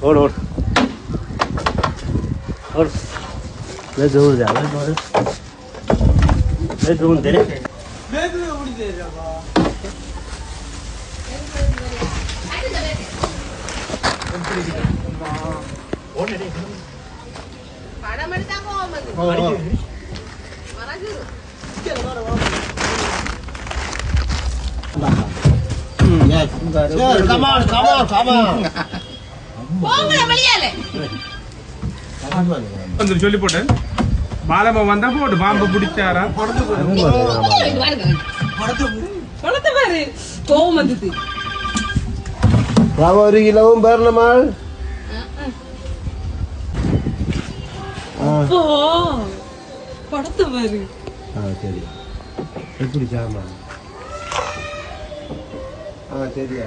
ஓடு ஓடு ஓடு வே தூரம் ஜா வே தூரம் வே தூரம் தெரிய படம் எடுத்தா கோவம் வந்து மனசு வந்து சொல்லி போட்டேன் பாலமா வந்தா போட்டு பாம்பு பிடிச்சாரா? கோவம் வந்தது. ரவ ஒரு கிலோவும் பேரலமாள் படத்தை பாரு. ஆ சரி எப்படி சாமா ஆ சரியா.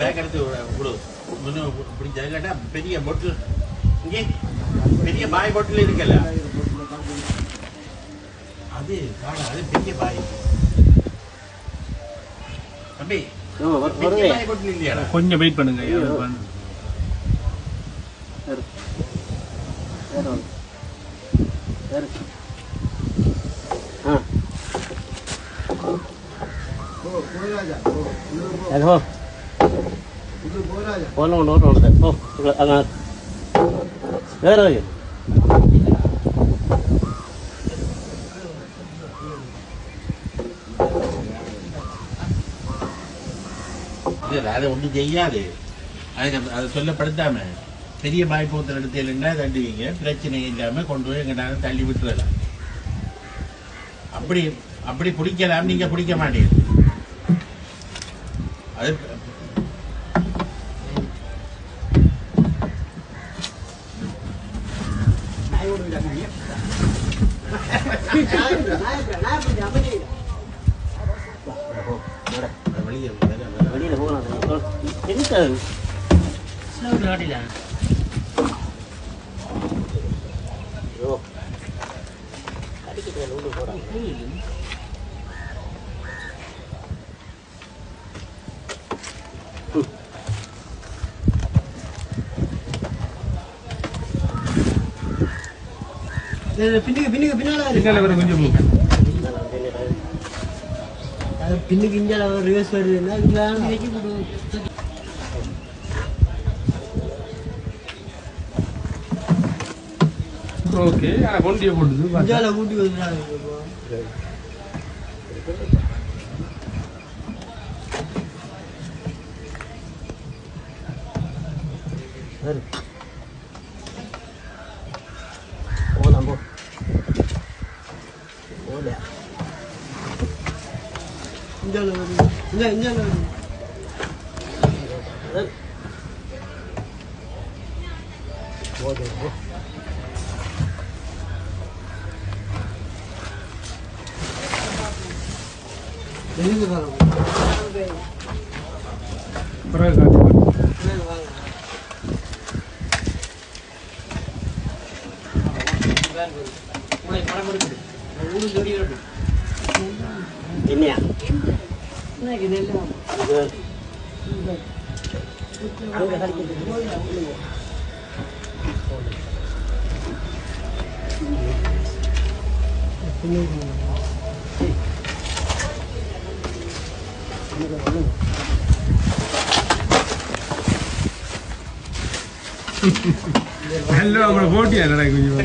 பேக் எடுத்து கொடு இன்னும் பிடிச்ச கேட்டா பெரிய பொட்டில் இங்கே பெரிய பாய் பொட்டில் இருக்குல்ல அது காணா அது பெரிய பாய் தம்பி கொஞ்சம் வெயிட் பண்ணுங்க. ஆ அது போ போன ஒன்று ஓட்டு ஓடுது வேற அதை ஒன்றும் செய்யாது. அதுக்கு அதை சொல்லப்படுத்தாம பெரிய பாய் இடத்துல எடுத்தீங்கன்னா தண்டுவீங்க பிரச்சனை இல்லாம கொண்டு போய் எங்கிட்ட தள்ளி விட்டுறலாம். அப்படி அப்படி பிடிக்கலாம் நீங்க பிடிக்க மாட்டீங்க. அது வெளியில் போகலாம் எதுக்கு நாட்டில உண்டு போகிறாங்க பின்னுக்கு பின்னுக்கு பின்னால பின்னால வர கொஞ்சம் போ. பின்னுக்கு இஞ்சால ரிவர்ஸ் வருதுன்னா ஓகே ஆனா கொண்டிய போடுது. இஞ்சால கூட்டி வந்துடுறாங்க போகலாம் 인자는 인자 인자는 뭐가 되는 거? 내리는 사람. 그래 가지고. 그래 가지고. நல்ல அவங்கள போட்டியா நடக்கு கொஞ்சம்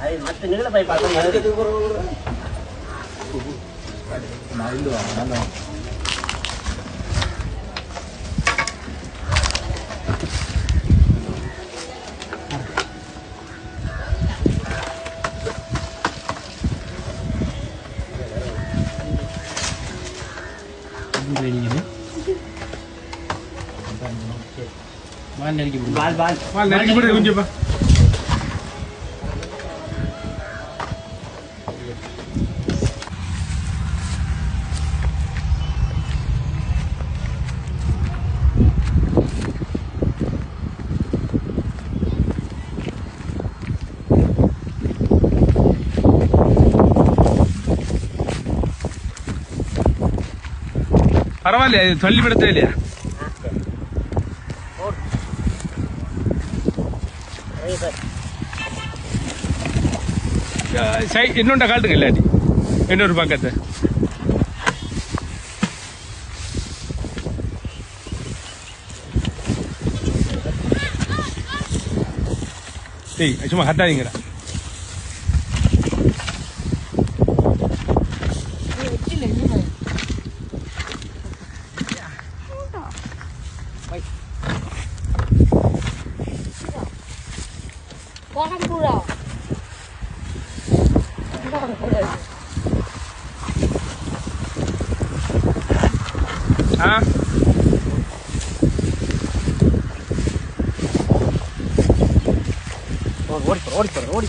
அது மற்ற நிலை போய் பார்த்தா 拿一个，拿两个。ball ball ball ball ball ball ball ball ball ball ball ball பரவாயில்லையா? இது தள்ளிப்படுத்தவே இல்லையா? சை இன்னொண்ட காட்டுங்க இல்லாட்டி. இன்னொரு பக்கத்தை. டேய் சும்மா கட்டாதீங்கடா Pohon pulau. ஆ ஓடி ஓடி ஓடி ஓடி